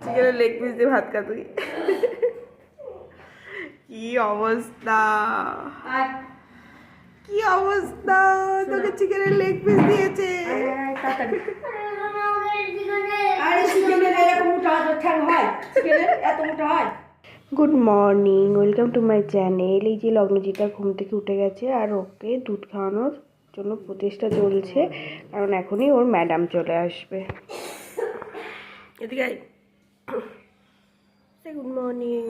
চিকেনের leg piece দিয়ে ভাত খা তুই কি অবস্থা? কি অবস্থা? তোকে চিকেনের লেগ পিস দিয়েছে। Good morning welcome to my channel এই যে লগ্নজিতা ঘুম থেকে উঠে গেছে আর ওকে দুধ খাওয়ানোর জন্য প্রচেষ্টা চলছে। কারণ এখনই ওর ম্যাডাম চলে আসবে। এদিকে গুড মর্নিং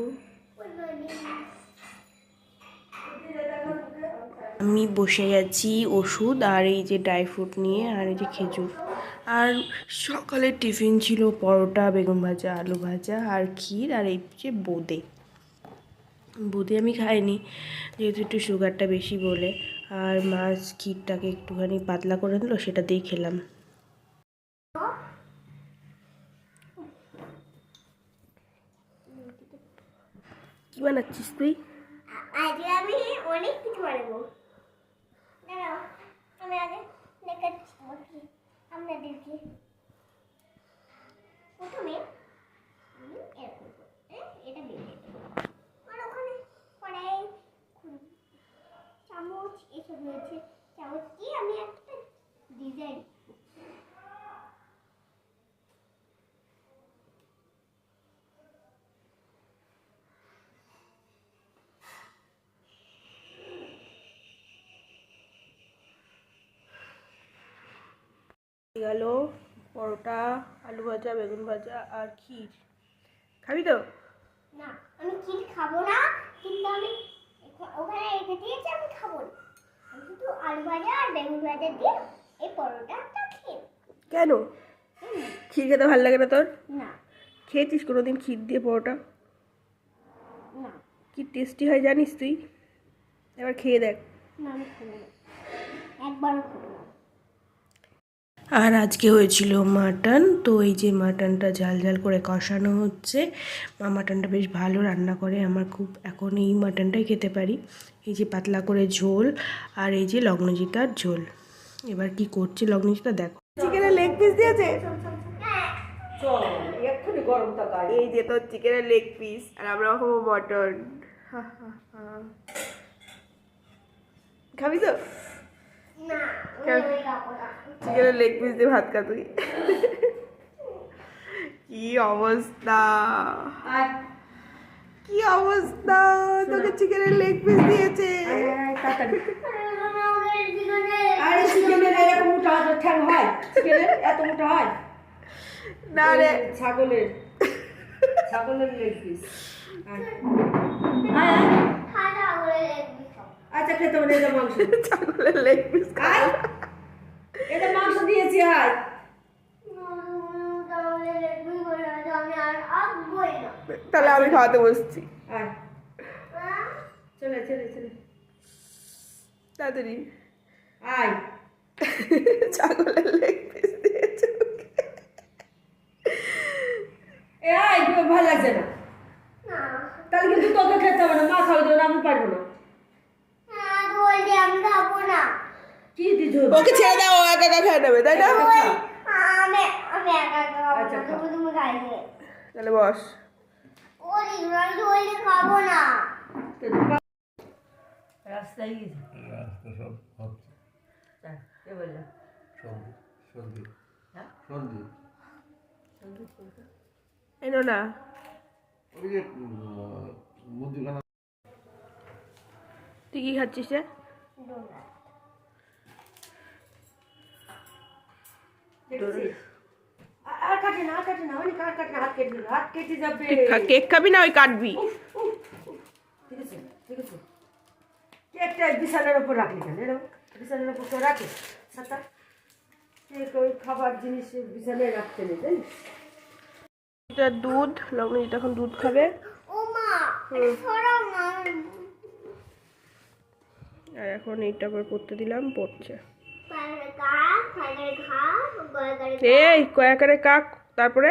আমি বসে আছি ওষুধ আর এই যে ড্রাই ফ্রুট নিয়ে আর এই যে খেজুর। আর সকালের টিফিন ছিল পরোটা বেগুন ভাজা আলু ভাজা আর ক্ষীর আর এই যে বোঁদে। বোঁদে আমি খাইনি যেহেতু একটু সুগারটা বেশি বলে। আর মাছ ক্ষীরটাকে একটুখানি পাতলা করে দিল সেটা দিয়ে খেলাম। কি বানাচ্ছিস তুই? আজকে আমি অনেক কিছু বানাবো। আমি আগে প্রথমে আমি হ্যাঁ, এটা ওখানে চামচ রয়েছে। চামচ আমি একটা ডিজাইন গেল পরোটা আলু ভাজা বেগুন ভাজা আর ক্ষীর। খাবি তো? না আমি ক্ষীর খাব না কিন্তু আমি ওখানে রেখে দিয়েছি আমি খাব না। আমি শুধু আলু ভাজা আর বেগুন ভাজা দিয়ে এই পরোটাটা খেয়ে কেন? ক্ষীর খেতে ভালো লাগে না তোর? না। খেয়েছিস কোনো দিন ক্ষীর দিয়ে পরোটা? না। কি টেস্টি হয় জানিস তুই? এবার খেয়ে দেখ। না আমি খাব না। একবারও খাব না। আর আজকে হয়েছিল মাটন তো এই যে মাটনটা ঝাল ঝাল করে কষানো হচ্ছে। মা মাটনটা বেশ ভালো রান্না করে আমার খুব এখন এই মাটনটাই খেতে পারি। এই যে পাতলা করে ঝোল আর এই যে লগ্নজিতার ঝোল। এবার কি করছে লগ্নজিতা দেখো। চিকেনের লেগ পিস দিয়েছে? গরম থাকায় এই যে তোর চিকেনের লেগ পিস আর আমরা খাব মটন খাবি তো? চিকেনের লেগ পিস দিয়ে ভাত খা তুই। কি অবস্থা? কি অবস্থা? তোকে চিকেনের লেগ পিস দিয়েছে। আরে চিকেনের এরকম মোটা ঠ্যাং হয়। চিকেনের এত মোটা হয়। না রে। ছাগলের ছাগলের লেগ পিস আয় আয়, আয়। খাওয়া করে দেখবি সব আচ্ছা খেতে হবে না, এটা মাংস। ছাগলের লেগ পিস আয়। এটা মাংস দিয়েছি আয়। তাহলে আমি আর আসবোই না তাহলে আমি খাওয়াতে বসছি। আয়? চলে চলে চলে। তাড়াতাড়ি। আয়। ছাগলের লেগ পিস দিয়েছে এ আয় ভালো লাগছে না। তাহলে কিন্তু তোকে খেতে হবে না। মা খাওয়া দেবে না আমি পারব না বলছি আমি খাব না কি দিছ ওকে ছেড়ে দাও ও একা একা খেয়ে নেবে তাই না? আমি আমি একা একা খাব আচ্ছা। তুমি খাইবে তাহলে বস। ওই আমি বলছি খাব না। রাস্তায় রাস্তা সব হচ্ছে কে বলল? হ্যাঁ? এনো না। ওই যে মুদিখানা। তুই কি খাচ্ছিস রে? কেক খাবি না ওই কাটবি ঠিক আছে ঠিক আছে কেকটা বিছানার উপর রাখলি কেন এরকম বিছানার উপর কেউ রাখে সাতা কেক ওই খাবার জিনিস বিছানায় রাখতে নেই জানিস এটা দুধ লগ্নজিৎ এখন দুধ খাবে আর এখন এইটা আবার পড়তে দিলাম পড়ছে এই কয়াকারে কাক তারপরে?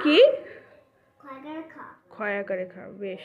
কা খয়াকারে খা বেশ।